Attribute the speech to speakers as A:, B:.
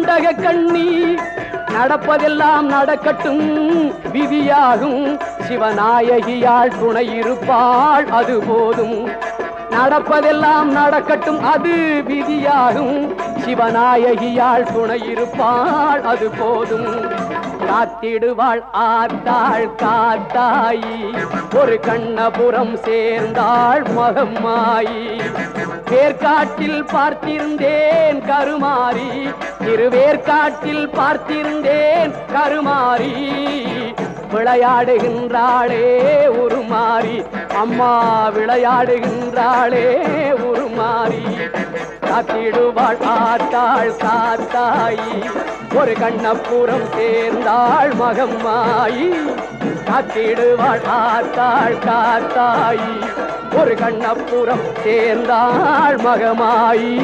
A: கண்டக கண்ணி. நடப்பதெல்லாம் நடக்கட்டும். விதியாகும். சிவநாயகியாள் துணை இருப்பாள் அது போதும். நடப்பதெல்லாம் நடக்கட்டும். அது விதியாகும். சிவநாயகியாள் துணை இருப்பாள் அது போதும். காத்திடுவாள் ஆத்தாள் காத்தாயி. ஒரு கண்ணபுரம் சேர்ந்தாள் மகம்மாயி. வேர்காட்டில் பார்த்திருந்தேன் கருமாறி. திருவேற்காட்டில் பார்த்திருந்தேன் கருமாறி. விளையாடுகின்றாளே உருமாறி. அம்மா விளையாடுகின்றாளே உருமாறி. காத்திடுவாள். ஆத்தாள் காத்தாயி ஒரு கண்ணப்புறம் சேர்ந்தாள் மகம்மாயி. காத்திடுவாள் ஆத்தாள் காத்தாயி ஒரு கண்ணப்புறம் சேர்ந்தாள் மகமாயி.